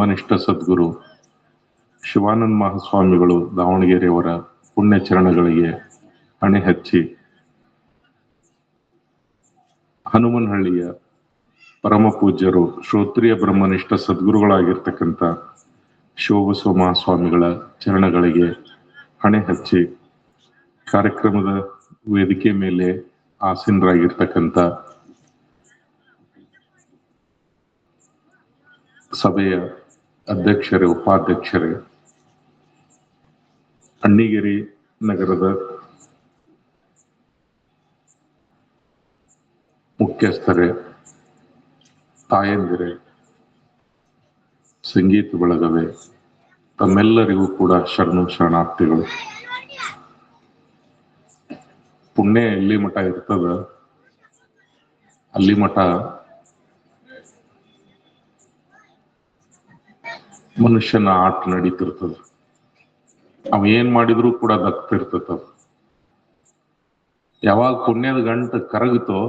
ಮನಿಷ್ಠ ಸದ್ಗುರು, ಶಿವಾನಂದ ಮಹಾಸ್ವಾಮಿಗಳು ದಾವಣಗೆರೆಯವರ ಪುಣ್ಯ ಚರಣಗಳಿಗೆ ಹಣೆ ಹಚ್ಚಿ ಹನುಮನಹಳ್ಳಿಯ ಪರಮ ಪೂಜ್ಯರು, ಶ್ರೋತ್ರಿಯ ಬ್ರಹ್ಮನಿಷ್ಠ ಸದ್ಗುರುಗಳಾಗಿರ್ತಕ್ಕಂಥ ಶಿವಬಸವ ಮಹಾಸ್ವಾಮಿಗಳ ಚರಣಗಳಿಗೆ ಹಣೆ ಹಚ್ಚಿ ಕಾರ್ಯಕ್ರಮದ ವೇದಿಕೆ ಮೇಲೆ ಆಸೀನರಾಗಿರ್ತಕ್ಕಂಥ ಸಭೆಯ ಅಧ್ಯಕ್ಷರೇ, ಉಪಾಧ್ಯಕ್ಷರೇ ಅಣ್ಣಿಗಿರಿ ನಗರದ ಮುಖ್ಯಸ್ಥರೇ, ತಾಯಂದಿರೇ, ಸಂಗೀತ ಬಳಗವೇ, ತಮ್ಮೆಲ್ಲರಿಗೂ ಕೂಡ ಶರಣು ಶರಣಾರ್ಥಿಗಳು. ಪುಣ್ಯ ಎಲ್ಲಿ ಮಠ ಇರ್ತದ? ಅಲ್ಲಿ ಮಠ ಮನುಷ್ಯನ ಆಟ ನಡೀತಿರ್ತದ. ಅವ ಏನ್ ಮಾಡಿದ್ರು ಕೂಡ ದಕ್ತಿರ್ತದ ಯಾವಾಗ ಪುಣ್ಯದ ಗಂಟ ಕರಗುತ್ತೋ,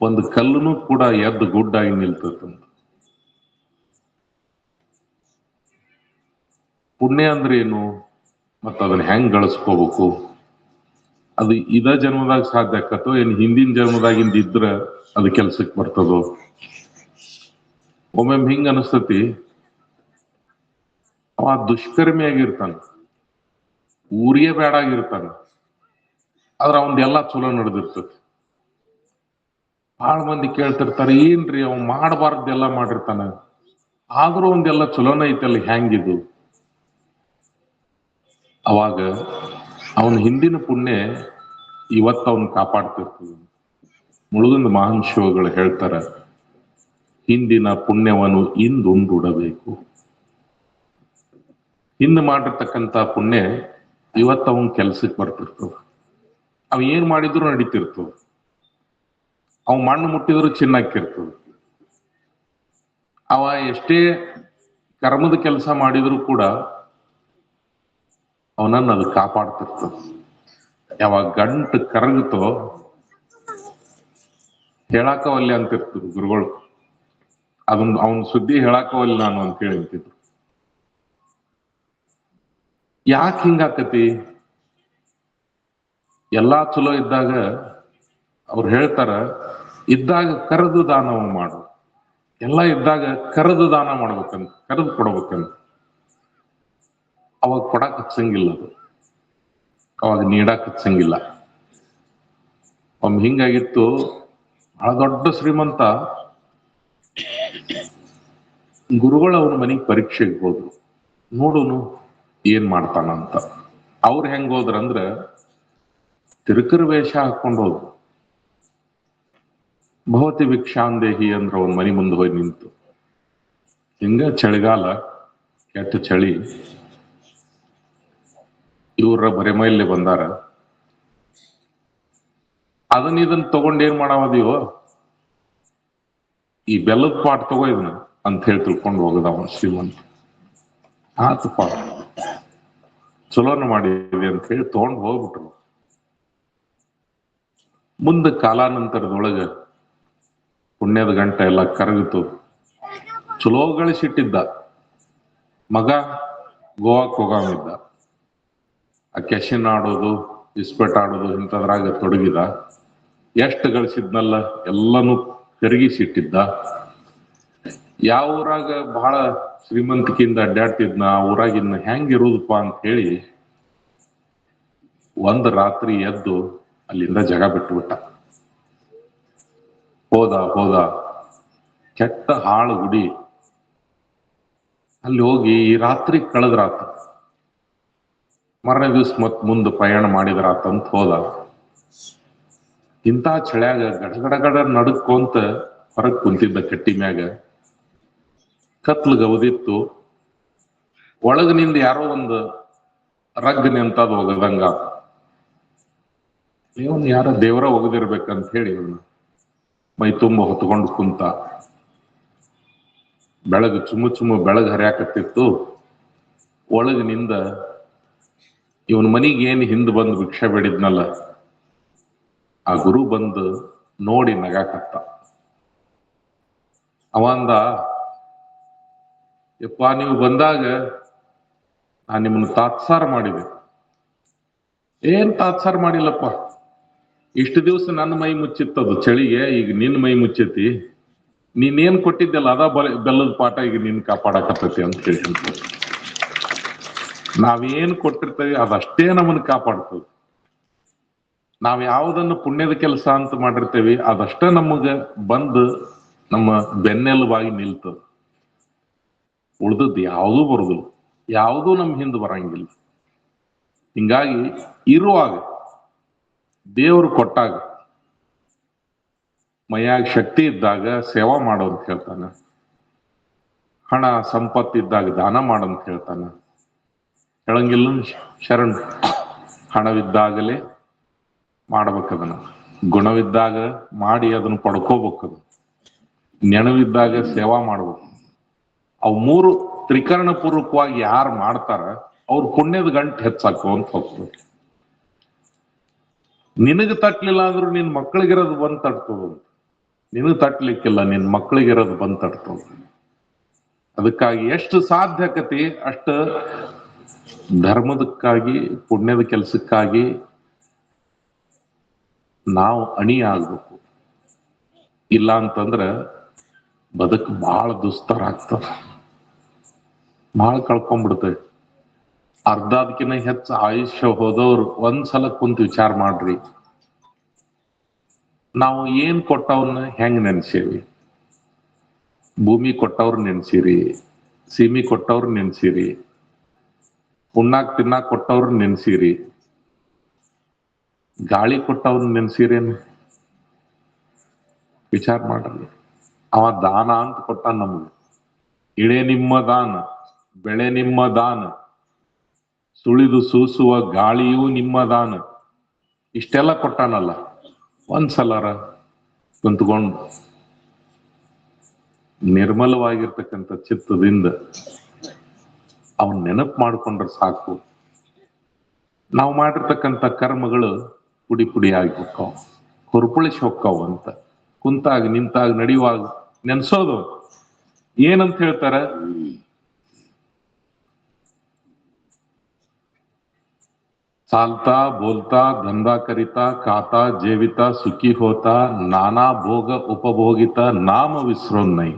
ಒಂದು ಕಲ್ಲುನೂ ಕೂಡ ಎದ್ದು ಗುಡ್ಡಾಗಿ ನಿಲ್ತದ ಪುಣ್ಯ ಅಂದ್ರೆ ಏನು? ಮತ್ತ ಅದನ್ನ ಹೆಂಗ್ ಗಳಿಸ್ಕೋಬೇಕು? ಅದು ಇದ ಜನ್ಮದಾಗ ಸಾಧ್ಯ ಆಕತ್ತೋ, ಏನ್ ಹಿಂದಿನ ಜನ್ಮದಾಗಿಂದ ಇದ್ರ ಅದು ಕೆಲ್ಸಕ್ಕೆ ಬರ್ತದೋ? ಒಮ್ಮೊಮ್ಮೆ ಹಿಂಗ ಅನಿಸ್ತತಿ. ಅವ ದುಷ್ಕರ್ಮಿ ಆಗಿರ್ತಾನ ಊರಿಗೆ ಬೇಡಾಗಿರ್ತಾನ ಆದ್ರ ಅವಂದೆಲ್ಲ ಚಲೋ ನಡೆದಿರ್ತತಿ. ಬಹಳ ಮಂದಿ ಕೇಳ್ತಿರ್ತಾರ, ಏನ್ರಿ ಅವ್ ಮಾಡಬಾರ್ದೆಲ್ಲ ಮಾಡಿರ್ತಾನ. ಆದ್ರೂ ಒಂದೆಲ್ಲ ಚಲೋನ ಐತಲ್ಲ ಹೆಂಗಿದು ಅವಾಗ ಅವನ ಹಿಂದಿನ ಪುಣ್ಯ ಇವತ್ತು ಅವನ್ ಕಾಪಾಡ್ತಿರ್ತದ ಮುಳುಗಂದ ಮಹಾನ್ ಶಿವಗಳು ಹೇಳ್ತಾರ ಹಿಂದಿನ ಪುಣ್ಯವನ್ನು ಇಂದುಂಡುಡಬೇಕು ಹಿಂದೆ ಮಾಡಿರ್ತಕ್ಕಂಥ ಪುಣ್ಯ ಇವತ್ತು ಅವನ್ ಕೆಲ್ಸಕ್ಕೆ ಬರ್ತಿರ್ತದ ಅವ ಏನ್ ಮಾಡಿದ್ರು ನಡೀತಿರ್ತವ. ಅವ ಮಣ್ಣು ಮುಟ್ಟಿದ್ರು ಚಿನ್ನಾಕಿರ್ತದ ಅವ ಎಷ್ಟೇ ಕರ್ಮದ ಕೆಲಸ ಮಾಡಿದ್ರು ಕೂಡ ಅವನನ್ನ ಅದು ಕಾಪಾಡ್ತಿರ್ತದ ಯಾವಾಗ ಗಂಟು ಕರಗುತ್ತೋ ಹೇಳಾಕವಲ್ಲೆ ಅಂತಿರ್ತದ ಗುರುಗಳು. ಅದನ್ನ ಅವನ ಸುದ್ದಿ ಹೇಳಾಕವಲ್ಲ ನಾನು ಅಂತ ಹೇಳಿ ಅಂತಿದ್ರು ಯಾಕೆ ಹಿಂಗಾಕತಿ? ಎಲ್ಲಾ ಚಲೋ ಇದ್ದಾಗ ಅವ್ರು ಹೇಳ್ತಾರ, ಇದ್ದಾಗ ಕರೆದು ದಾನವ ಮಾಡು. ಎಲ್ಲ ಇದ್ದಾಗ ಕರೆದು ದಾನ ಮಾಡ್ಬೇಕಂತ, ಕರೆದು ಕೊಡ್ಬೇಕಂತ. ಅವಾಗ ಕೊಡಕ್ ಹಚ್ಚಂಗಿಲ್ಲ ಅದು. ಅವಾಗ ನೀಡಕ್ ಹಚ್ಚಂಗಿಲ್ಲ. ಒಮ್ಮೆ ಹಿಂಗಾಗಿತ್ತು, ಬಹಳ ದೊಡ್ಡ ಶ್ರೀಮಂತ ಗುರುಗಳು ಅವನ ಮನೆಗೆ ಪರೀಕ್ಷೆಗೆ ಹೋದ್ರು. ನೋಡೋನು ಏನ್ ಮಾಡ್ತಾನಂತ ಅವ್ರು ಹೆಂಗ್ ಹೋದ್ರಂದ್ರ ತಿರುಕರ ವೇಷ ಹಾಕೊಂಡು ಹೋದ್ರು. ಭವತಿ ಭಿಕ್ಷಾಂದೇಹಿ ಅಂದ್ರ ಅವನ್ ಮನಿ ಮುಂದೆ ಹೋಗಿ ನಿಂತು. ಹಿಂಗ ಚಳಿಗಾಲ ಕೆಟ್ಟ ಚಳಿ. ಇವ್ರ ಬರೆಮೈಲಿ ಬಂದಾರ. ಅದನ್ನ ಇದನ್ನ ತಗೊಂಡ್ ಏನ್ ಮಾಡಾವದಿವೋ ಈ ಬೆಲ್ಲದ ಪಾಟ್ ತಗೋ ಇದನ್ನ ಅಂತ ಹೇಳಿ ತಿಳ್ಕೊಂಡು ಹೋಗದವ ಶ್ರೀಮಂತ ಪಾಠ. ಚಲೋನ ಮಾಡಿದ್ವಿ ಅಂತ ಹೇಳಿ ತಗೊಂಡ್ ಹೋಗ್ಬಿಟ್ರು. ಮುಂದ ಕಾಲಾನಂತರದೊಳಗ ಪುಣ್ಯದ ಗಂಟೆ ಎಲ್ಲ ಕರಗಿತು. ಚಲೋ ಗಳಿಸಿಟ್ಟಿದ್ದ. ಮಗ ಗೋವಾಕ್ ಹೋಗಾಮಿದ್ದ ಆ ಕೆಶಿನ್ ಆಡೋದು, ಇಸ್ಪೆಟ್ ಆಡೋದು ಇಂಥದ್ರಾಗ ತೊಡಗಿದ. ಎಷ್ಟು ಗಳಿಸಿದ್ನಲ್ಲ, ಎಲ್ಲನೂ ಕರಗಿಸಿಟ್ಟಿದ್ದ ಯಾವ ಊರಾಗ ಬಹಳ ಶ್ರೀಮಂತಿಕೆಯಿಂದ ಅಡ್ಡಾಡ್ತಿದ್ನ, ಆ ಊರಾಗ ಇನ್ನ ಹೆಂಗ್ ಇರುದಪ್ಪ ಅಂತ ಹೇಳಿ ಒಂದ್ ರಾತ್ರಿ ಎದ್ದು ಅಲ್ಲಿಂದ ಜಗ ಬಿಟ್ಬಿಟ್ಟ ಹೋದ ಹೋದ. ಕೆಟ್ಟ ಹಾಳು ಗುಡಿ. ಅಲ್ಲಿ ಹೋಗಿ ಈ ರಾತ್ರಿ ಕಳೆದ್ರಾತ. ಮರನೇ ದಿವಸ ಮತ್ ಮುಂದೆ ಪ್ರಯಾಣ ಮಾಡಿದ್ರಾತಂತ ಹೋದ. ಇಂಥ ಚಳ್ಯಾಗ ಗಡಗಡಗಡ ನಡುಕೊಂತ ಹೊರಗ್ ಕುಂತಿದ್ದ ಕಟ್ಟಿ ಮ್ಯಾಗ ಕತ್ಲು ಗವದಿತ್ತು ಒಳಗಿನಿಂದ ಯಾರೋ ಒಂದು ರಗ್ ನಿಂತದ್ ಒಗದಂಗ. ಇವನ್ ಯಾರ ದೇವರ ಒಗದಿರ್ಬೇಕಂತ ಹೇಳಿ ಇವನು ಮೈ ತುಂಬ ಹೊತ್ಕೊಂಡು ಕುಂತ. ಬೆಳಗ್ ಚುಮ್ಮು ಚುಮ್ಮು ಬೆಳಗ್ ಹರಿಯಾಕತ್ತಿತ್ತು. ಒಳಗಿನಿಂದ ಇವನ್ ಮನಿಗೆ ಏನು ಹಿಂದ್ ಬಂದು ಭಿಕ್ಷೆ ಬೇಡಿದ್ನಲ್ಲ ಆ ಗುರು ಬಂದು ನೋಡಿ ನಗಾಕತ್ತ ಅವಂದ, ಯಪ್ಪ, ನೀವು ಬಂದಾಗ ನಾನು ನಿಮ್ಮನ್ನ ತಾತ್ಸಾರ ಮಾಡಿದೆ. ಏನ್ ತಾತ್ಸಾರ ಮಾಡಿಲ್ಲಪ್ಪ? ಇಷ್ಟು ದಿವಸ ನನ್ನ ಮೈ ಮುಚ್ಚಿತ್ತದು ಚಳಿಗೆ, ಈಗ ನಿನ್ನ ಮೈ ಮುಚ್ಚೈತಿ. ನೀನೇನ್ ಕೊಟ್ಟಿದ್ದಲ್ಲ ಅದ ಬಲ- ಬೆಲ್ಲದ ಪಾಠ ಈಗ ನಿನ್ ಕಾಪಾಡಕತ್ತೈತಿ ಅಂತ ಹೇಳಿ. ನಾವೇನ್ ಕೊಟ್ಟಿರ್ತೇವೆ ಅದಷ್ಟೇ ನಮ್ಮನ್ನ ಕಾಪಾಡ್ತದೆ. ನಾವ್ ಯಾವುದನ್ನು ಪುಣ್ಯದ ಕೆಲಸ ಅಂತ ಮಾಡಿರ್ತೇವಿ, ಅದಷ್ಟ ನಮಗ ಬಂದು ನಮ್ಮ ಬೆನ್ನೆಲುಬಾಗಿ ನಿಲ್ತದ. ಉಳ್ದದ್ದು ಯಾವುದೂ ಬರುದಿಲ್ಲ. ಯಾವುದೂ ನಮ್ ಹಿಂದೆ ಬರಂಗಿಲ್ಲ. ಹಿಂಗಾಗಿ ಇರುವಾಗ ದೇವರು ಕೊಟ್ಟಾಗ ಮೈಯಾಗ ಶಕ್ತಿ ಇದ್ದಾಗ ಸೇವಾ ಮಾಡು ಅಂತ ಹೇಳ್ತಾನ. ಹಣ ಸಂಪತ್ತಿದ್ದಾಗ ದಾನ ಮಾಡು ಅಂತ ಹೇಳ್ತಾನ. ಹೇಳಂಗಿಲ್ಲ ಶರಣ್, ಹಣವಿದ್ದಾಗಲೇ ಮಾಡ್ಬೇಕದನ್ನ. ಗುಣವಿದ್ದಾಗ ಮಾಡಿ ಅದನ್ನ ಅದು. ನೆನವಿದ್ದಾಗ ಸೇವಾ ಮಾಡ್ಬೇಕು. ಅವು ಮೂರು ತ್ರಿಕರಣ ಪೂರ್ವಕವಾಗಿ ಯಾರು ಮಾಡ್ತಾರ, ಅವ್ರ ಪುಣ್ಯದ ಗಂಟು ಹೆಚ್ಚಾಕೋಂತ ಹೋಗ್ತದೆ ನಿನಗೆ ತಟ್ಲಿಲ್ಲ ಅಂದ್ರೆ ನಿನ್ ಮಕ್ಕಳಿಗಿರೋದು ಬಂದ್ ತಟ್ತದ ನಿನಗೆ ತಟ್ಲಿಕ್ಕಿಲ್ಲ, ನಿನ್ ಮಕ್ಕಳಿಗಿರೋದು ಬಂದ್ ತಟ್ತದ. ಅದಕ್ಕಾಗಿ ಎಷ್ಟು ಸಾಧ್ಯಕತೆ ಅಷ್ಟು ಧರ್ಮದಕ್ಕಾಗಿ, ಪುಣ್ಯದ ಕೆಲಸಕ್ಕಾಗಿ ನಾವು ಅಣಿ ಆಗ್ಬೇಕು. ಇಲ್ಲ ಅಂತಂದ್ರ ಬದುಕು ಬಹಳ ದುಸ್ತರ ಆಗ್ತದ. ಬಹಳ ಕಳ್ಕೊಂಡ್ಬಿಡ್ತೇವೆ ಅರ್ಧದಕ್ಕಿಂತ ಹೆಚ್ಚು ಆಯುಷ್ಯ ಹೋದವ್ರು ಒಂದ್ಸಲ ಕುಂತ ವಿಚಾರ ಮಾಡ್ರಿ. ನಾವು ಏನ್ ಕೊಟ್ಟವನ್ನ ಹೆಂಗ್ ನೆನ್ಸೇವಿ ಭೂಮಿ ಕೊಟ್ಟವ್ರ ನೆನ್ಸಿರಿ? ಸೀಮಿ ಕೊಟ್ಟವ್ರ ನೆನ್ಸಿರಿ? ಉಣ್ಣಾಕ್ ತಿನ್ನಾಕ್ ಕೊಟ್ಟವ್ರ ನೆನ್ಸಿರಿ? ಗಾಳಿ ಕೊಟ್ಟವನ್ ನೆನ್ಸಿರೇನು? ವಿಚಾರ ಮಾಡ್ರಿ. ಅವ ದಾನ ಅಂತ ಕೊಟ್ಟ ನಮ್ಗೆ. ಇಳೆ ನಿಮ್ಮ ದಾನ, ಬೆಳೆ ನಿಮ್ಮ ದಾನ, ಸುಳಿದು ಸೂಸುವ ಗಾಳಿಯೂ ನಿಮ್ಮ ದಾನ. ಇಷ್ಟೆಲ್ಲ ಕೊಟ್ಟಾನಲ್ಲ. ಒಂದ್ಸಲರ ಕುಂತ್ಕೊಂಡು ನಿರ್ಮಲವಾಗಿರ್ತಕ್ಕಂಥ ಚಿತ್ತದಿಂದ ಅವನ್ ನೆನಪು ಮಾಡ್ಕೊಂಡ್ರೆ ಸಾಕು. ನಾವು ಮಾಡಿರ್ತಕ್ಕಂಥ ಕರ್ಮಗಳು ಪುಡಿ ಪುಡಿಯಾಗಿ ಹೋಗ್ತಾವ ಕೊರ್ಪುಳಿಸಿ ಹೋಗ್ತಾವ ಅಂತ. ಕುಂತಾಗ ನಿಂತಾಗ ನಡೆಯುವಾಗ ನೆನ್ಸೋದು ಏನಂತ ಹೇಳ್ತಾರ? ಸಾಲ್ತಾ, ಬೋಲ್ತಾ ದಂಧಾ ಕರಿತಾ, ಕಾತಾ, ಜೇವಿತಾ, ಸುಖಿ ಹೋತಾ, ನಾನಾ ಭೋಗ ಉಪಭೋಗಿತ, ನಾಮ ವಿಸ್ರೋನ್ನೈ.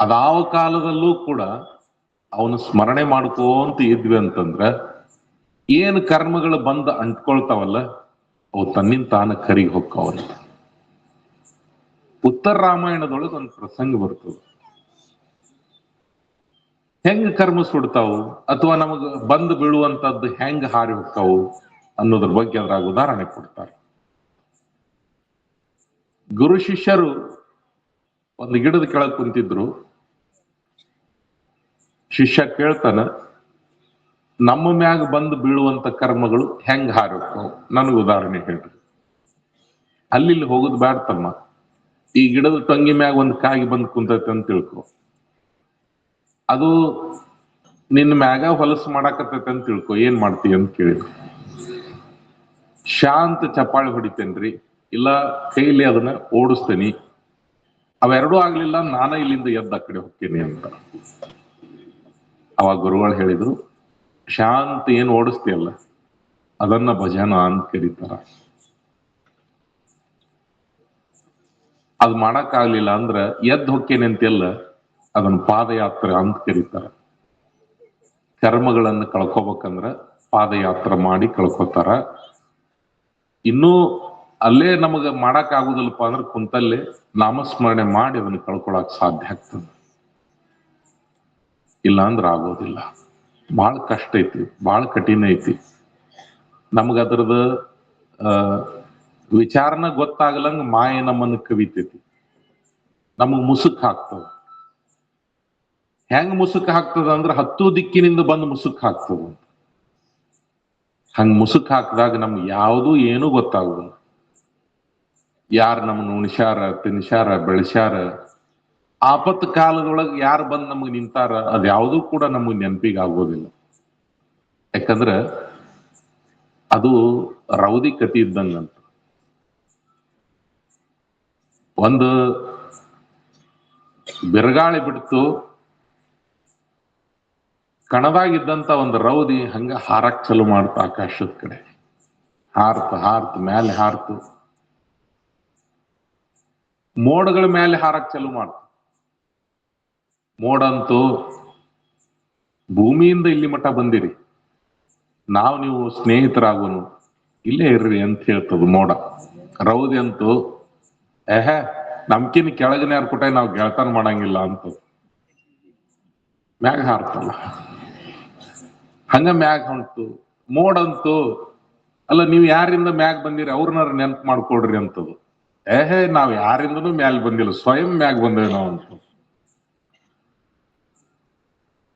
ಅದಾವ ಕಾಲದಲ್ಲೂ ಕೂಡ ಅವನು ಸ್ಮರಣೆ ಮಾಡ್ಕೋಂತ ಇದ್ವಿ ಅಂತಂದ್ರ ಏನ್ ಕರ್ಮಗಳು ಬಂದ ಅಂಟ್ಕೊಳ್ತಾವಲ್ಲ ಅವು ತನ್ನಿಂದ ತಾನ ಕರಿಗೆ ಹೋಗ್ತಾವಲ್ಲ ಉತ್ತರ ರಾಮಾಯಣದೊಳಗೆ ಒಂದು ಪ್ರಸಂಗ ಬರ್ತದೆ. ಹೆಂಗ್ ಕರ್ಮ ಸುಡ್ತಾವು, ಅಥವಾ ನಮಗ್ ಬಂದು ಬೀಳುವಂತದ್ದು ಹೆಂಗ್ ಹಾರಿ ಹೋಗ್ತಾವು ಅನ್ನೋದ್ರ ಬಗ್ಗೆ ಅದ್ರಾಗ ಉದಾಹರಣೆ ಕೊಡ್ತಾರೆ. ಗುರು ಶಿಷ್ಯರು ಒಂದು ಗಿಡದ ಕೆಳಗೆ ಕುಂತಿದ್ರು. ಶಿಷ್ಯ ಕೇಳ್ತಾನ ನಮ್ಮ ಮ್ಯಾಗ ಬಂದು ಬೀಳುವಂತ ಕರ್ಮಗಳು ಹೆಂಗ್ ಹಾರಿ ನನಗ ಉದಾಹರಣೆ ಹೇಳ್ರಿ. ಅಲ್ಲಿ ಹೋಗುದ್ ಹೋಗುದು ಬ್ಯಾಡ್ತಮ್ಮ ಈ ಗಿಡದ ಟೊಂಗಿ ಮ್ಯಾಗ ಒಂದ್ ಕಾಗಿ ಬಂದು ಕುಂತೈತೆ ಅಂತ ತಿಳ್ಕೊ. ಅದು ನಿನ್ನ ಮ್ಯಾಗ ಹೊಲಸು ಮಾಡಾಕತ್ತೈತೆ ಅಂತ ತಿಳ್ಕೊ. ಏನ್ ಮಾಡ್ತೀಯ ಅಂತ ಕೇಳಿದ್ರು ಶಾಂತ ಚಪ್ಪಾಳಿ ಹೊಡಿತೇನ್ರಿ. ಇಲ್ಲ ಕೈಲಿ ಅದನ್ನ ಓಡಿಸ್ತೇನಿ. ಅವೆರಡೂ ಆಗ್ಲಿಲ್ಲ, ನಾನ ಇಲ್ಲಿಂದ ಎದ್ದ ಕಡೆ ಹೋಗ್ತೀನಿ ಅಂತ. ಅವಾಗ ಗುರುಗಳು ಹೇಳಿದ್ರು ಶಾಂತ ಏನ್ ಓಡಿಸ್ತೀಯಲ್ಲ, ಅದನ್ನ ಭಜನ ಅಂತ ಕರೀತಾರ. ಅದ್ ಮಾಡಕ್ ಆಗ್ಲಿಲ್ಲ ಅಂದ್ರ ಎದ್ದು ಹೊಕ್ಕೇನೆ ಅಂತೆಲ್ಲ ಅದನ್ನ ಪಾದಯಾತ್ರೆ ಅಂತ ಕರೀತಾರ. ಕರ್ಮಗಳನ್ನ ಕಳ್ಕೊಬೇಕಂದ್ರ ಪಾದಯಾತ್ರೆ ಮಾಡಿ ಕಳ್ಕೊತಾರ. ಇನ್ನೂ ಅಲ್ಲೇ ನಮಗ ಮಾಡಕ್ ಆಗುದಿಲ್ಲಪ್ಪ ಅಂದ್ರೆ ಕುಂತಲ್ಲೇ ನಾಮಸ್ಮರಣೆ ಮಾಡಿ ಅದನ್ನ ಕಳ್ಕೊಳಕ್ ಸಾಧ್ಯ ಆಗ್ತದೆ. ಇಲ್ಲ ಅಂದ್ರ ಆಗೋದಿಲ್ಲ. ಬಹಳ ಕಷ್ಟ ಐತಿ ಬಹಳ ಕಠಿಣ ಐತಿ. ನಮ್ಗ ಅದ್ರದ ವಿಚಾರನ ಗೊತ್ತಾಗಲಂಗ ಮಾಯ ನಮ್ಮನ್ನ ಕವಿತೈತಿ. ನಮಗ್ ಮುಸುಕ್ ಹಾಕ್ತದ. ಹೆಂಗ್ ಮುಸುಕ್ ಹಾಕ್ತದ ಅಂದ್ರ ಹತ್ತು ದಿಕ್ಕಿನಿಂದ ಬಂದು ಮುಸುಕ್ ಹಾಕ್ತದ ಹಂಗ್ ಮುಸುಕ್ ಹಾಕಿದಾಗ ನಮ್ಗೆ ಯಾವುದು ಏನೂ ಗೊತ್ತಾಗುದಿಲ್ಲ. ಯಾರು ನಮ್ಮನ್ನ ಉಣಿಸ್ಯಾರ, ತಿನ್ಸ್ಯಾರ, ಬೆಳೆಸ್ಯಾರ ಆಪತ್ ಕಾಲದೊಳಗೆ ಯಾರು ಬಂದು ನಮಗೆ ನಿಂತಾರ ಅದ್ಯಾವುದೂ ಕೂಡ ನಮಗೆ ನೆನಪಿಗೆ ಆಗೋದಿಲ್ಲ. ಯಾಕಂದ್ರ ಅದು ರೌದಿ ಕತಿ ಇದ್ದಂಗಂತ. ಒಂದು ಬಿರುಗಾಳಿ ಬಿಡ್ತು, ಕಣದಾಗಿದ್ದಂತ ಒಂದು ರೌದಿ ಹಂಗ ಹಾರಕ್ ಚಲು ಮಾಡ್ತು ಆಕಾಶದ ಕಡೆ. ಹಾರ್ತು ಹಾರ್ತು ಮೇಲೆ ಹಾರ್ತು. ಮೋಡಗಳ ಮೇಲೆ ಹಾರಕ್ ಚಲು ಮಾಡ್ತು. ಮೋಡಂತೂ ಭೂಮಿಯಿಂದ ಇಲ್ಲಿ ಮಟ್ಟ ಬಂದಿರಿ. ನಾವು ನೀವು ಸ್ನೇಹಿತರಾಗೋನು. ಇಲ್ಲೇ ಇರ್ರಿ ಅಂತ ಹೇಳ್ತದ ಮೋಡ. ರೌದಿ ಅಂತೂ ಏಹೆ ನಮ್ಕಿನ್ ಕೆಳಗಿನ ಯಾರು ಕೊಟ್ಟ ನಾವು ಗೆಳತನ ಮಾಡಂಗಿಲ್ಲ ಅಂತ ಮ್ಯಾಗ ಹಾರ್ತಲ್ಲ. ಹಂಗ ಮ್ಯಾಗ ಹೊಂಟು ಮೋಡಂತೂ, ಅಲ್ಲ, ನೀವು ಯಾರಿಂದ ಮ್ಯಾಗ್ ಬಂದಿರಿ? ಅವ್ರನ್ನ ನೆನ್ಪು ಮಾಡ್ಕೊಡ್ರಿ ಅಂತದು. ಏಹೇ ನಾವ್ ಯಾರಿಂದನೂ ಮ್ಯಾಲ್ ಬಂದಿಲ್ಲ. ಸ್ವಯಂ ಮ್ಯಾಗ್ ಬಂದೇವಿ ನಾವು ಅಂತ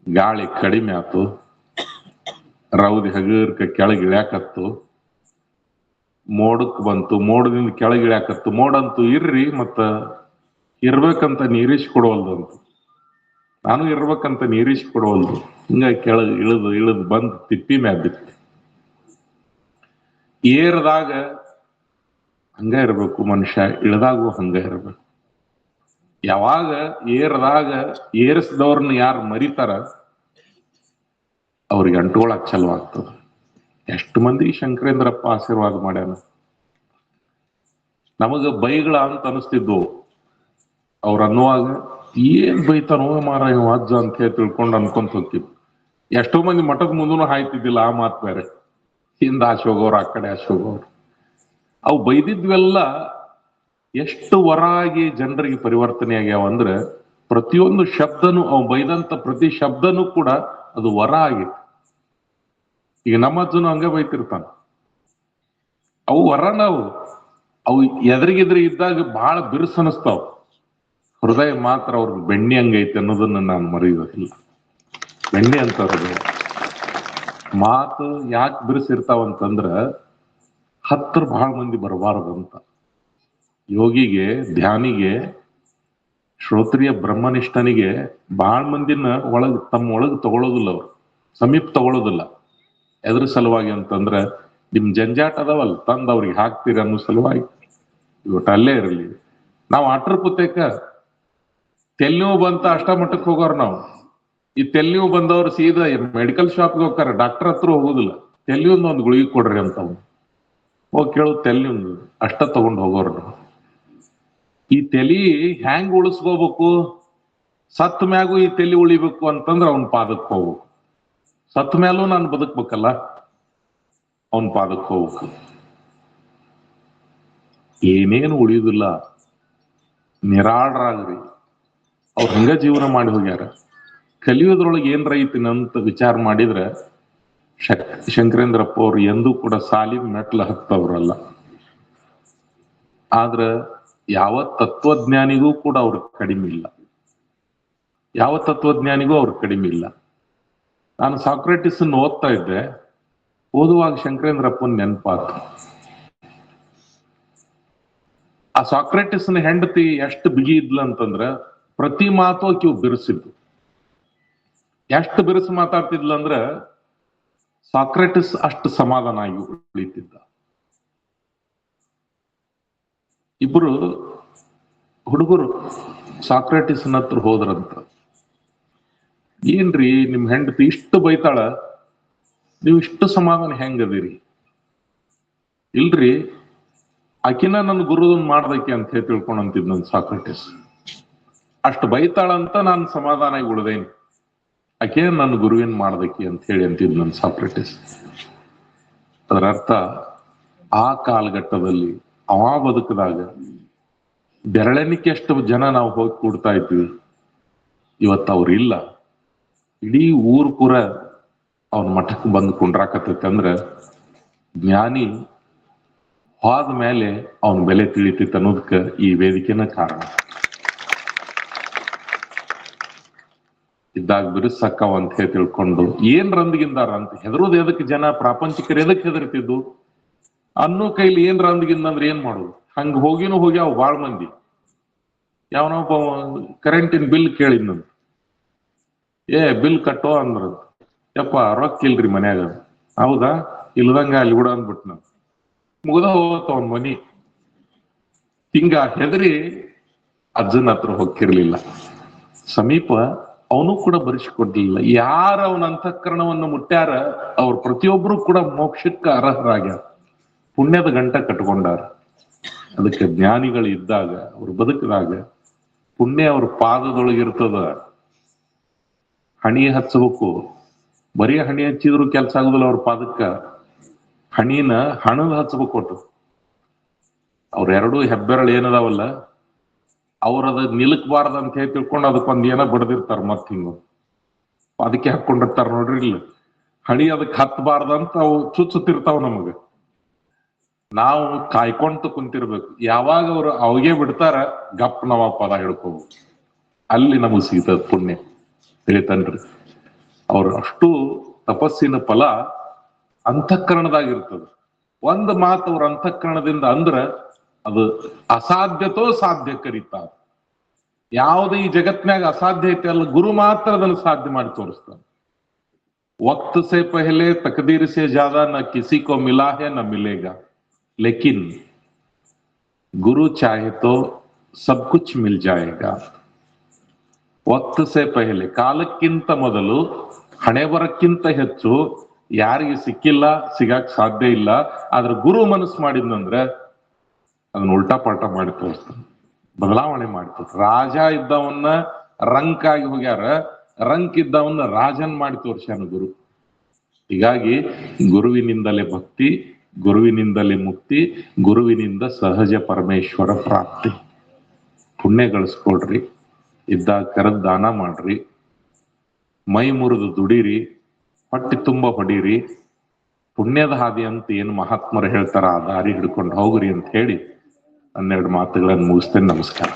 ಗಾಳಿ ಕಡಿಮೆ ಆತು. ರೌದಿ ಹಗರ್ಕ ಕೆಳಗೆ ಇಳ್ಯಾಕತ್ತು. ಮೋಡಕ್ ಬಂತು. ಮೋಡದಿಂದ ಕೆಳಗೆ ಇಳ್ಯಾಕತ್ತು. ಮೋಡಂತೂ ಇರ್ರಿ, ಮತ್ತ ಇರ್ಬೇಕಂತ ನೀರಿಸ್ ಕೊಡವಲ್ದಂತ ನಾನು ಇರ್ಬೇಕಂತ ನೀರಿಸ್ ಕೊಡವಲ್ದು. ಹಿಂಗ ಕೆಳಗೆ ಇಳಿದು ಇಳಿದು ಬಂದು ತಿಪ್ಪಿ ಏರದಾಗ ಏರ್ದಾಗ ಹಂಗ ಇರ್ಬೇಕು ಮನುಷ್ಯ, ಇಳ್ದಾಗೂ ಹಂಗ ಇರ್ಬೇಕು. ಯಾವಾಗ ಏರದಾಗ ಏರಿಸಿದವ್ರನ್ನ ಯಾರು ಮರಿತಾರ, ಅವ್ರಿಗೆ ಅಂಟ್ಕೊಳಕ್ ಚಲವಾಗ್ತದ ಎಷ್ಟು ಮಂದಿ ಶಂಕರೇಂದ್ರಪ್ಪ ಆಶೀರ್ವಾದ ಮಾಡ್ಯಾನ. ನಮಗ ಬೈಗಳ ಅಂತ ಅನಿಸ್ತಿದ್ವು. ಅವ್ರ ಅನ್ನುವಾಗ, ಏನ್ ಬೈತಾನೋ ಮಾರ ಅಜ್ಜ ಅಂತ ಹೇಳಿ ತಿಳ್ಕೊಂಡು ಅನ್ಕೊಂತ ಹೋಗ್ತಿದ್ವು. ಎಷ್ಟೋ ಮಂದಿ ಮಠದ ಮುಂದೂ ಹಾಯ್ತಿದ್ದಿಲ್ಲ ಆ ಮಾತು ಬೇರೆ. ಹಿಂದ ಹೋಗೋರು ಆ ಕಡೆ ಆಶೋಗವ್ರು ಅವು ಬೈದಿದ್ವೆಲ್ಲ ಎಷ್ಟು ವರಾಗಿ ಜನರಿಗೆ ಪರಿವರ್ತನೆ ಆಗ್ಯಾವ ಅಂದ್ರೆ ಪ್ರತಿಯೊಂದು ಶಬ್ದನು, ಅವ್ ಬೈದಂತ ಪ್ರತಿ ಶಬ್ದನೂ ಕೂಡ ಅದು ವರ ಆಗಿತ್ತು. ಈಗ ನಮ್ಮ ಅಜ್ಜನು ಹಂಗೆ ಬೈತಿರ್ತಾನ. ಅವು ವರ ನಾವು ಅವು ಎದುರಿಗಿದ್ರೆ ಇದ್ದಾಗ ಬಹಳ ಬಿರುಸು ಅನಿಸ್ತಾವ ಹೃದಯ ಮಾತ್ರ ಅವ್ರ ಬೆಣ್ಣೆ ಹಂಗೈತೆ ಅನ್ನೋದನ್ನ ನಾನು ಮರೆಯೋದಿಲ್ಲ. ಬೆಣ್ಣೆ ಅಂತ ಹೃದಯ. ಮಾತು ಯಾಕೆ ಬಿರುಸಿರ್ತಾವಂತಂದ್ರ ಹತ್ರ ಬಹಳ ಮಂದಿ ಬರಬಾರದು ಅಂತ ಯೋಗಿಗೆ, ಧ್ಯಾನಿಗೆ, ಶ್ರೋತ್ರಿಯ ಬ್ರಹ್ಮನಿಷ್ಠನಿಗೆ ಬಹಳ ಮಂದಿನ ಒಳಗ್ ತಮ್ಮ ಒಳಗ್ ತಗೊಳ್ಳೋದಿಲ್ಲ ಅವ್ರು. ಸಮೀಪ ತಗೊಳ್ಳೋದಿಲ್ಲ ಎದ್ರ ಸಲುವಾಗಿ ಅಂತಂದ್ರ ನಿಮ್ ಜಂಜಾಟ ಅದಾವಲ್ಲ ತಂದ್ ಅವ್ರಿಗೆ ಹಾಕ್ತೀರ ಅನ್ನೋ ಸಲುವಾಗಿ. ಇವತ್ತು ಅಲ್ಲೇ ಇರಲಿ. ನಾವು ಅಟ್ರ ಪುಸ್ತಕ ತೆಲ್ನೋವು ಬಂತ ಅಷ್ಟ ಮಟ್ಟಕ್ಕೆ ಹೋಗೋರು ನಾವು. ಈ ತೆಲ್ನೋವು ಬಂದವ್ರು ಸೀದಾ ಮೆಡಿಕಲ್ ಶಾಪ್ಗೆ ಹೋಗ್ತಾರ, ಡಾಕ್ಟರ್ ಹತ್ರ ಹೋಗೋದಿಲ್ಲ. ತೆಲ್ನಿಂದ ಒಂದು ಗುಳಿಗೆ ಕೊಡ್ರಿ ಅಂತ. ಹೋಗಿ ಕೇಳು ತೆಲ್ನಿಂದ ಅಷ್ಟ ತಗೊಂಡ್ ಹೋಗೋರು ನಾವು. ಈ ತಲಿ ಹ್ಯಾಂಗ್ ಉಳಿಸ್ಕೋಬೇಕು? ಸತ್ ಮ್ಯಾಗೂ ಈ ತಲಿ ಉಳಿಬೇಕು ಅಂತಂದ್ರ ಅವನ್ ಪಾದಕ್ ಹೋಗ್ಬೇಕು ಸತ್ ಮ್ಯಾಲೂ ನಾನು ಬದುಕ್ಬೇಕಲ್ಲ, ಅವನ್ ಪಾದಕ್ ಹೋಗ್ಬೇಕು. ಏನೇನು ಉಳಿಯುದಿಲ್ಲ ನಿರಾಡ್ರಾಗ್ರಿ ಅವ್ರ ಹಂಗ ಜೀವನ ಮಾಡಿ ಹೋಗ್ಯಾರ. ಕಲಿಯೋದ್ರೊಳಗೆ ಏನ್ರ ಐತಿನಂತ ವಿಚಾರ ಮಾಡಿದ್ರೆ, ಶಕ್, ಶಂಕರೇಂದ್ರಪ್ಪ ಅವ್ರು ಎಂದೂ ಕೂಡ ಸಾಲಿನ ಮೆಟ್ಲ ಹತ್ತವ್ರಲ್ಲ. ಆದ್ರ ಯಾವ ತತ್ವಜ್ಞಾನಿಗೂ ಕೂಡ ಅವ್ರ ಕಡಿಮೆ ಇಲ್ಲ. ಯಾವ ತತ್ವಜ್ಞಾನಿಗೂ ಅವ್ರ ಕಡಿಮೆ ಇಲ್ಲ. ನಾನು ಸಾಕ್ರೆಟಿಸ್ ಓದ್ತಾ ಇದ್ದೆ. ಓದುವಾಗ ಶಂಕರೇಂದ್ರಪ್ಪನ ನೆನಪಾತು. ಆ ಸಾಕ್ರೆಟಿಸ್ನ ಹೆಂಡತಿ ಎಷ್ಟು ಬಿಗಿ ಇದ್ಲ ಅಂತಂದ್ರ ಪ್ರತಿ ಮಾತು ಆಕಿವ್ ಬಿರುಸಿದ್ದು. ಎಷ್ಟು ಬಿರುಸು ಮಾತಾಡ್ತಿದ್ಲ ಅಂದ್ರ ಸಾಕ್ರೆಟಿಸ್ ಅಷ್ಟು ಸಮಾಧಾನ ಆಗಿ ಉಳಿತಿದ್ದ. ಇಬ್ರು ಹುಡುಗರು ಸಾಕ್ರೆಟಿಸ್ನ ಹತ್ರ ಹೋದ್ರಂತ. ಏನ್ರಿ ನಿಮ್ ಹೆಂಡತಿ ಇಷ್ಟು ಬೈತಾಳ? ನೀವು ಇಷ್ಟು ಸಮಾಧಾನ ಹೆಂಗದಿರಿ? ಇಲ್ರಿ, ಆಕಿನ ನನ್ನ ಗುರುದನ್ ಮಾಡ್ದಕ್ಕೆ ಅಂತ ಹೇಳಿ ತಿಳ್ಕೊಂಡಂತಿದ್ ನನ್ ಸಾಕ್ರೆಟಿಸ್. ಅಷ್ಟು ಬೈತಾಳಂತ ನಾನು ಸಮಾಧಾನ ಉಳ್ದೇನಿ. ಆಕೆ ನನ್ನ ಗುರುವಿನ ಮಾಡ್ದಕ್ಕೆ ಅಂತ ಹೇಳಿ ಅಂತಿದ್ ನನ್ ಸಾಕ್ರೆಟಿಸ್. ಅದರ ಅರ್ಥ ಆ ಕಾಲಘಟ್ಟದಲ್ಲಿ ಅವ ಬದುಕದಾಗ ಬೆರಳೆನಿಕೆ ಎಷ್ಟು ಜನ ನಾವು ಹೋಗಿ ಕೂಡ್ತಾ ಇದ್ವಿ. ಇವತ್ತು ಅವ್ರು ಇಲ್ಲ. ಇಡೀ ಊರ್ ಪೂರ ಅವನ ಮಠಕ್ಕೆ ಬಂದು ಕುಂಡ್ರಾಕತ್ತೈತೆ ಅಂದ್ರ ಜ್ಞಾನಿ ಹೋದ ಮೇಲೆ ಅವನ ಬೆಲೆ ತಿಳಿತೈತೆ ಅನ್ನೋದಕ್ಕ ಈ ವೇದಿಕೆನ ಕಾರಣ. ಇದ್ದಾಗ ಬಿರುಸಕ್ಕವ ಅಂತ ಹೇಳಿ ತಿಳ್ಕೊಂಡು ಏನ್ ರಂದಿಗಿಂದಾರ ಅಂತ ಹೆದರೋದು ಎದಕ್ಕೆ ಜನ? ಪ್ರಾಪಂಚಿಕರು ಎದಕ್ಕೆ ಹೆದರ್ತಿದ್ದು? ಅನ್ನೋ ಕೈಲಿ ಏನ್ ರಂದಿಗಿಂದ ಅಂದ್ರೆ ಏನ್ ಮಾಡೋದು? ಹಂಗ ಹೋಗಿನೂ ಹೋಗ್ಯಾವ ಬಾಳ್ ಮಂದಿ. ಯಾವನೊಬ್ಬ ಕರೆಂಟಿನ ಬಿಲ್ ಕೇಳಿದ್ನಂತ ಏ ಬಿಲ್ ಕಟ್ಟೋ ಅಂದ್ರ ಯಪ್ಪ, ರೊಕ್ಕ ಇಲ್ರಿ ಮನ್ಯಾಗ. ಹೌದಾ? ಇಲ್ದಂಗ ಅಲ್ಲಿ ಬಿಡ ಅಂದ್ಬಿಟ್ ನಾನು ಮುಗ್ದ ಹೋಗತ್ತ ಅವನ್ ಮನಿ. ಹಿಂಗ ಹೆದರಿ ಅಜ್ಜನ ಹತ್ರ ಹೋಗಿರ್ಲಿಲ್ಲ ಸಮೀಪ ಅವನು ಕೂಡ ಬರೆಸಿಕೊಡ್ಲಿಲ್ಲ. ಯಾರ ಅವನ ಅಂತಃಕರಣವನ್ನು ಮುಟ್ಟ್ಯಾರ, ಅವ್ರ ಪ್ರತಿಯೊಬ್ರು ಕೂಡ ಮೋಕ್ಷಕ್ಕೆ ಅರ್ಹರಾಗ್ಯಾರ. ಪುಣ್ಯದ ಗಂಟ ಕಟ್ಕೊಂಡಾರ. ಅದಕ್ಕೆ ಜ್ಞಾನಿಗಳು ಇದ್ದಾಗ, ಅವ್ರು ಬದುಕಿದಾಗ ಪುಣ್ಯ ಅವ್ರ ಪಾದದೊಳಗಿರ್ತದ ಹಣಿ ಹಚ್ಚಬೇಕು. ಬರೀ ಹಣಿ ಹಚ್ಚಿದ್ರು ಕೆಲಸ ಆಗುದಿಲ್ಲ ಅವ್ರ ಪಾದಕ್ಕ. ಹಣಿನ ಹಣದ ಹಚ್ಚಬೇಕು ಒಟ್ಟು. ಅವ್ರ ಎರಡು ಹೆಬ್ಬೆರಳು ಏನದಾವಲ್ಲ ಅದ ನಿಲುಕ್ಬಾರ್ದು ಅಂತ ಹೇಳಿ ತಿಳ್ಕೊಂಡು ಅದಕ್ಕೊಂದ್ ಏನೋ ಬಡದಿರ್ತಾರ ಮತ್ ಹಿಂಗ. ಅದಕ್ಕೆ ಹಾಕೊಂಡಿರ್ತಾರ ನೋಡ್ರಿ ಇಲ್ಲ. ಹಣಿ ಅದಕ್ಕೆ ಹತ್ತಬಾರ್ದಂತ ಅವು ಚುಚ್ಚುತ್ತಿರ್ತಾವ ನಮಗ. ನಾವು ಕಾಯ್ಕೊಂತ ಕುಂತಿರ್ಬೇಕು. ಯಾವಾಗ ಅವ್ರು ಅವಾಗೆ ಬಿಡ್ತಾರ, ಗಪ್ ನಾವ ಪದ ಹಿಡ್ಕೋಬೇಕು ಅಲ್ಲಿ ನಮಗ್ ಸಿಗ್ತದ ಪುಣ್ಯ. ತಿಳಿತನ್ರಿ ಅವ್ರ ಅಷ್ಟು ತಪಸ್ಸಿನ ಫಲ ಅಂತಃಕರಣದಾಗ ಇರ್ತದ. ಒಂದ್ ಮಾತು ಅವ್ರ ಅಂತಃಕರಣದಿಂದ ಅಂದ್ರ ಅದು ಅಸಾಧ್ಯತೋ ಸಾಧ್ಯ ಕರೀತಾರ ಯಾವ್ದು ಈ ಜಗತ್ನಾಗ ಅಸಾಧ್ಯ ಐತೆ ಅಲ್ಲ, ಗುರು ಮಾತ್ರ ಅದನ್ನ ಸಾಧ್ಯ ಮಾಡಿ ತೋರಿಸ್ತಾನೆ. ವಕ್ತ ಸೇ ಪಹಲೆ ತಕದೀರ್ ಜಾದ ನಾ ನ ಕಿಸಿ ಕೋ ನ ಮಿಲೇಗಾ. लेकिन गुरु चाहे तो सब कुछ मिल जाएगा ವಕ್ತ ಸೆ ಪಹಲೆ ಕಾಲಕ್ಕಿಂತ ಮೊದಲು ಹಣೆ ಬರಕ್ಕಿಂತ ಹೆಚ್ಚು ಯಾರಿಗೆ ಸಿಕ್ಕಿಲ್ಲ ಸಿಗಾಕ್ ಸಾಧ್ಯ ಇಲ್ಲ ಆದ್ರೆ ಗುರು ಮನಸ್ಸು ಮಾಡಿದ್ನಂದ್ರೆ ಅದನ್ನ ಉಲ್ಟಾ ಪಾಲ್ಟಾ ಮಾಡಿ ತೋರಿಸ್ತಾನೆ ಬದಲಾವಣೆ ಮಾಡಿ ರಾಜ ಇದ್ದವನ್ನ ರಂಕ್ ಆಗಿ ಹೋಗ್ಯಾರ ರಂಕ್ ಇದ್ದವನ್ನ ರಾಜನ್ ಮಾಡಿ ತೋರ್ಸ್ಯಾನ ಗುರು ಹೀಗಾಗಿ ಗುರುವಿನಿಂದಲೇ ಭಕ್ತಿ ಗುರುವಿನಿಂದಲೇ ಮುಕ್ತಿ, ಗುರುವಿನಿಂದ ಸಹಜ ಪರಮೇಶ್ವರ ಪ್ರಾಪ್ತಿ. ಪುಣ್ಯ ಗಳಿಸ್ಕೊಳ್ರಿ, ಇದ್ದಾಗ ಕರೆದ್ ದಾನ ಮಾಡ್ರಿ. ಮೈ ಮುರಿದು ದುಡಿರಿ, ಹೊಟ್ಟೆ ತುಂಬ ಹೊಡೀರಿ. ಪುಣ್ಯದ ಹಾದಿ ಅಂತ ಏನು ಮಹಾತ್ಮರು ಹೇಳ್ತಾರ, ಆ ದಾರಿ ಹಿಡ್ಕೊಂಡು ಹೋಗ್ರಿ ಅಂತ ಹೇಳಿ ಹನ್ನೆರಡು ಮಾತುಗಳನ್ನು ಮುಗಿಸ್ತೇನೆ. ನಮಸ್ಕಾರ.